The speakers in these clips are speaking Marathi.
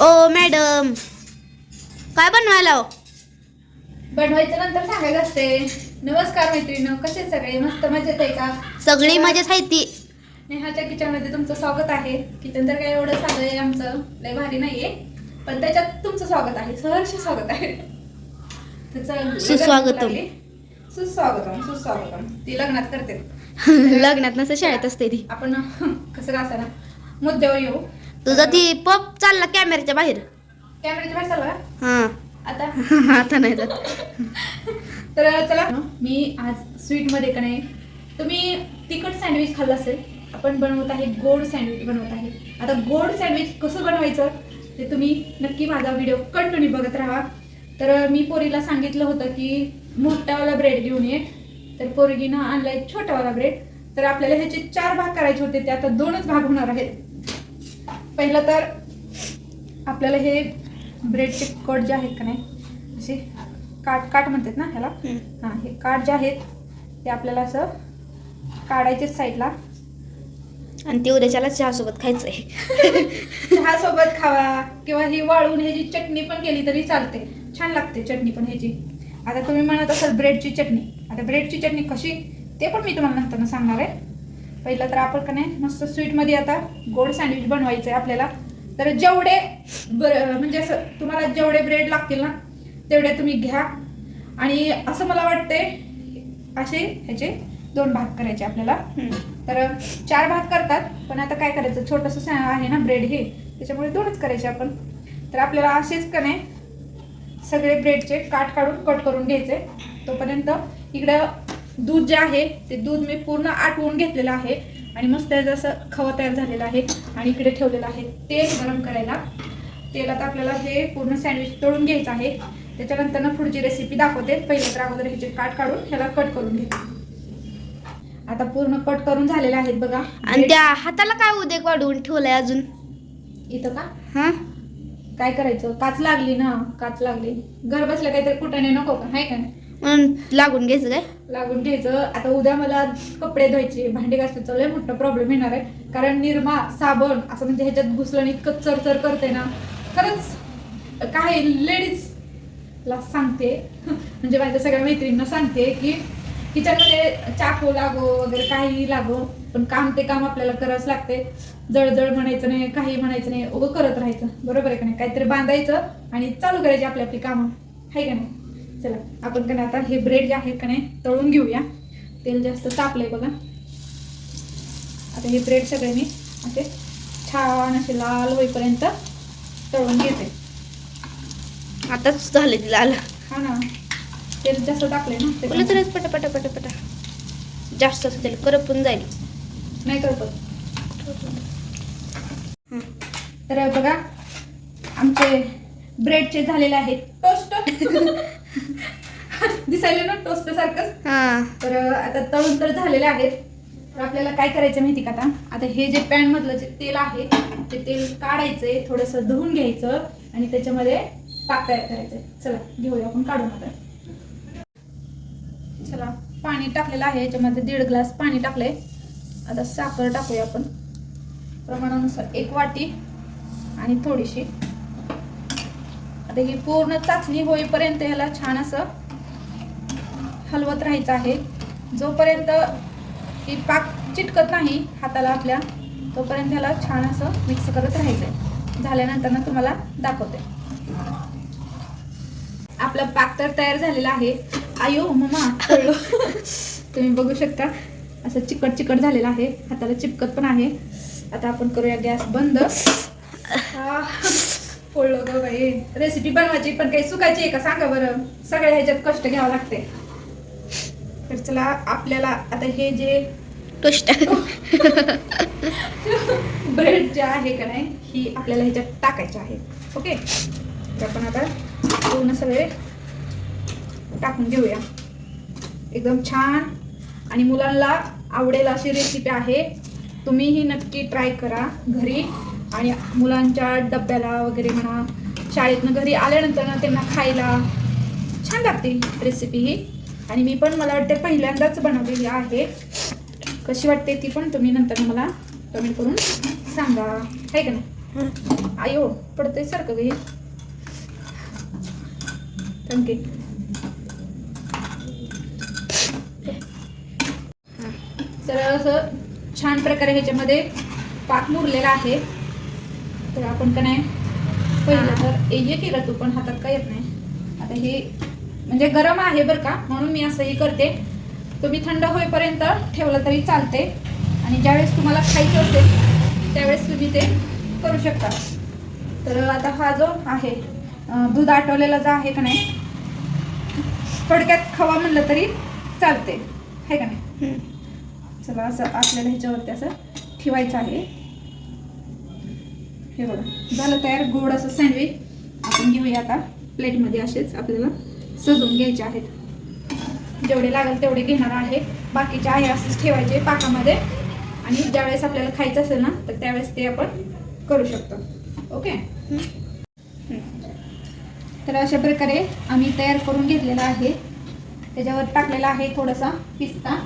ओ मॅडम. काय बनवायला हो? बनवायचं नंतर सांगायचं असते. नमस्कार मैत्रिणी कसे सगळे? मस्त मजेत आहे का? सगळी मजाच आहे ती. नेहाच्या किचनमध्ये तुमचं स्वागत आहे. किचन तर काय एवढं साधं आहे आमचं लय भारी नाहीये पण त्याच्यात तुमचं स्वागत आहे. सहर्ष स्वागत आहे. तर चल, सुस्वागतम. लागली. सुस्वागतम सुस्वागतम. ती लग्नात करते. लग्नात नसं शाळेत असते ती. आपण कसं का असं ना मुद्द्यावर येऊ. तुझा ती पप चालला कॅमेऱ्याच्या बाहेर. कॅमेऱ्याच्या बाहेर चालला का? हा. आता? आता नाही जात. तर चला मी आज स्वीटमध्ये का नाही तुम्ही तिखट सँडविच खाल्लं असेल आपण बनवत आहे गोड सँडविच बनवत आहे. आता गोड सँडविच कसं बनवायचं ते तुम्ही नक्की माझा व्हिडिओ कंटिन्यू बघत राहा. तर मी पोरीला सांगितलं होतं की मोठावाला ब्रेड घेऊन ये. तर पोरगीनं आणलाय छोटावाला ब्रेड तर आपल्याला ह्याचे चार भाग करायचे होते ते आता दोनच भाग होणार आहेत. पहिलं तर आपल्याला हे ब्रेडचे कट जे आहेत का नाही असे काट काट म्हणतात ना ह्याला? हां हे काट जे आहेत ते आपल्याला असं काढायचे साईडला आणि ते उद्याच्याला चहा सोबत खायचंय. चहा सोबत खावा किंवा ही वाळून ह्याची चटणी पण केली तरी चालते. छान लागते चटणी पण ह्याची. आता तुम्ही म्हणत असाल ब्रेडची चटणी. आता ब्रेडची चटणी कशी? ते पण मी तुम्हाला नंतर सांगणार आहे. पहिलं तर आपण का नाही मस्त स्वीटमध्ये आता गोड सँडविच बनवायचं आहे आपल्याला. तर जेवढे बर म्हणजे असं तुम्हाला जेवढे ब्रेड लागतील ना तेवढे तुम्ही घ्या. आणि असं मला वाटते असे ह्याचे दोन भाग करायचे आपल्याला. तर चार भाग करतात पण आता काय करायचं छोटंसं आहे ना ब्रेड हे त्याच्यामुळे दोनच करायचे आपण. तर आपल्याला असेच का नाही सगळे ब्रेडचे काट काढून कट करून घ्यायचे. तोपर्यंत इकडं दूध जे आहे ते दूध मी पूर्ण आटवून घेतलेलं आहे. आणि मस्त असं खवं तयार झालेलं आहे. आणि इकडे ठेवलेलं आहे तेल गरम करायला. तेलात आपल्याला हे पूर्ण सँडविच तळून घ्यायचं आहे. त्याच्यानंतर ना पुढची रेसिपी दाखवते. पहिलं तर अगोदर ह्याचे काट काढून ह्याला कट करून घेते. आता पूर्ण कट करून झालेले आहेत बघा. आणि त्या हाताला काय उद्या वाढवून ठेवलंय अजून? इथं का? हा? काय करायचं? काच लागली ना काच लागली. घर बसल्या काहीतरी कुठाने नको का? हाय का नाही? म्हणून लागून घ्यायचं काय? लागून घ्यायचं. आता उद्या मला कपडे धुवायचे भांडी घासायचं लय मोठा प्रॉब्लेम येणार आहे. कारण निरमा साबण असं म्हणजे ह्याच्यात घुसलं आणि इतकं चरचर करते ना. खरंच काय लेडीज ला सांगते म्हणजे माझ्या सगळ्या मैत्रिणींना सांगते की किचनमध्ये चाकू लागो वगैरे काही लागो पण काम ते काम आपल्याला करावंच लागते. जळजळ म्हणायचं नाही काही म्हणायचं नाही उगं करत राहायचं. बरोबर आहे का नाही? काहीतरी बांधायचं आणि चालू करायची आपली आपली कामं. आहे का नाही? चला आपण का आता हे ब्रेड जे आहे का नाही तळून घेऊया. तेल जास्त तापलंय बघा. आता हे ब्रेड सगळे मी असे छान असे लाल होईपर्यंत तळून घेते. आताच झालं तिला आलं हा ना. तेल जास्त टाकलंय ना त्याच्यामुळे. तरच पटा पटा पटा पटा. जास्त असं त्याला करपून जाईल. नाही करपत. तर बघा आमचे ब्रेडचे झालेले आहेत टोस्ट दिसायला ना टोस्ट सारखंच हा. तर आता तळून तर झालेले आहेत. तर आपल्याला काय करायचं माहिती का आता? आता हे जे पॅन मधलं जे तेल आहे ते तेल काढायचंय थोडंसं धुवून घ्यायचं आणि त्याच्यामध्ये ताक तयार करायचंय. चला घेऊया आपण काढून आता. चला पाणी टाकलेलं आहे. याच्यामध्ये दीड ग्लास पाणी टाकलंय. आता साखर टाकूया आपण. प्रमाणानुसार एक वाटी आणि थोडीशी आता ही पूर्ण चाचणी होईपर्यंत ह्याला छान असं हलवत राहायचं आहे. जोपर्यंत ही पाक चिटकत नाही हाताला आपल्या तोपर्यंत ह्याला छान असं मिक्स करत राहायचं झाल्यानंतर ना तुम्हाला दाखवते. आपला पाक तर तयार झालेला आहे. आयो ममा कळलो तुम्ही बघू शकता असं चिकट चिकट झालेलं आहे. हाताला चिपकत पण आहे. आता आपण करूया गॅस बंद. पोळलो ग बाई. रेसिपी बनवायची पण काही चुकायची आहे का? सांगा बरं. सगळ्या ह्याच्यात कष्ट घ्यावं लागते. तर चला आपल्याला आता हे जे टोस्ट ब्रेड जे आहे का नाही ही आपल्याला ह्याच्यात टाकायची आहे. ओके तर आपण आता पूर्ण सगळे टाकून घेऊया. एकदम छान. आणि मुलांना आवडेल अशी रेसिपी आहे. तुम्हीही नक्की ट्राय करा घरी. आणि मुलांच्या डब्याला वगैरे म्हणा शाळेतनं घरी आल्यानंतर ना त्यांना खायला छान लागते रेसिपी ही. आणि मी पण मला वाटते पहिल्यांदाच बनवलेली आहे. कशी वाटते ती पण तुम्ही नंतर मला कमेंट करून सांगा. आहे का नाही? आयो हो, पडतंय सारखं घे थँक्यू तर असं छान प्रकारे ह्याच्यामध्ये पाक मुरलेला आहे. तर आपण का नाही पहिलं तर ये केलं तू पण हातात काय येत नाही. आता हे म्हणजे गरम आहे बरं का म्हणून मी असंही करते. तुम्ही थंड होईपर्यंत ठेवलं तरी चालते. आणि ज्यावेळेस तुम्हाला खायचं असेल त्यावेळेस तुम्ही ते करू शकता. तर आता हा जो आहे दूध आटवलेला जो आहे का नाही थोडक्यात खवा म्हणलं तरी चालते. आहे का नाही? चला असं आपल्याला ह्याच्यावरती असं ठेवायचं आहे. हे बघा झालं तयार गोड असं सँडविच आपण घेऊया आता प्लेटमध्ये असेच आपल्याला सजवून घ्यायचे आहेत. जेवढे लागेल तेवढे घेणार आहे. बाकीचे आहे असंच ठेवायचे पाकामध्ये. आणि ज्यावेळेस आपल्याला खायचं असेल ना तर त्यावेळेस ते आपण करू शकतो. ओके? तर अशा प्रकारे आम्ही तयार करून घेतलेला आहे. त्याच्यावर टाकलेला आहे थोडासा पिस्ता.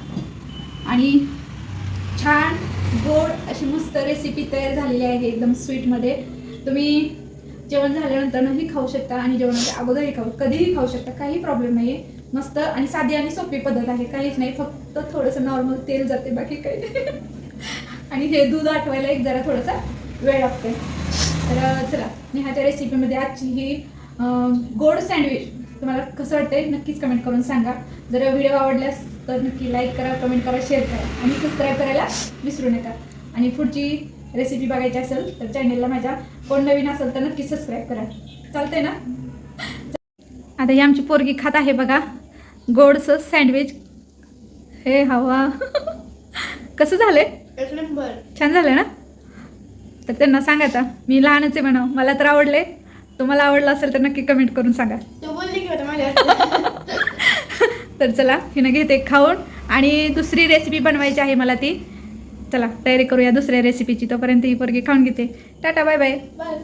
आणि छान गोड अशी मस्त रेसिपी तयार झालेली आहे एकदम स्वीटमध्ये तुम्ही जेवण झाल्यानंतरही खाऊ शकता आणि जेवणाच्या अगोदरही खाऊ कधीही खाऊ शकता काही प्रॉब्लेम नाही आहे मस्त आणि साधी आणि सोपी पद्धत आहे काहीच नाही फक्त थोडंसं नॉर्मल तेल जाते बाकी काही आणि हे दूध आठवायला एक जरा थोडासा वेळ लागते तर चला नेहाच्या रेसिपीमध्ये आजची ही गोड सँडविच तुम्हाला कसं वाटतंय नक्कीच कमेंट करून सांगा. जर व्हिडिओ आवडल्यास तर नक्की लाईक करा कमेंट करा शेअर करा आणि सबस्क्राईब करायला विसरू नका. आणि पुढची रेसिपी बघायची असेल तर चॅनेलला माझ्या कोण नवीन असेल तर नक्की सबस्क्राईब करा. चालतंय ना? आता ही आमची पोरगी खात आहे बघा. गोडचं सँडविच हे हवा. कसं झालंय? छान झालं ना? तर त्यांना सांगा आता. मी लहानच आहे म्हणा मला तर आवडले तुम्हाला आवडलं असेल तर नक्की कमेंट करून सांगा तू बोलली की होता माझ्या तर चला हिनं घेते खाऊन आणि दुसरी रेसिपी बनवायची आहे मला ती. चला तयारी करूया दुसऱ्या रेसिपीची तोपर्यंत ही पोरगी खाऊन घेते. Tata bye bye bye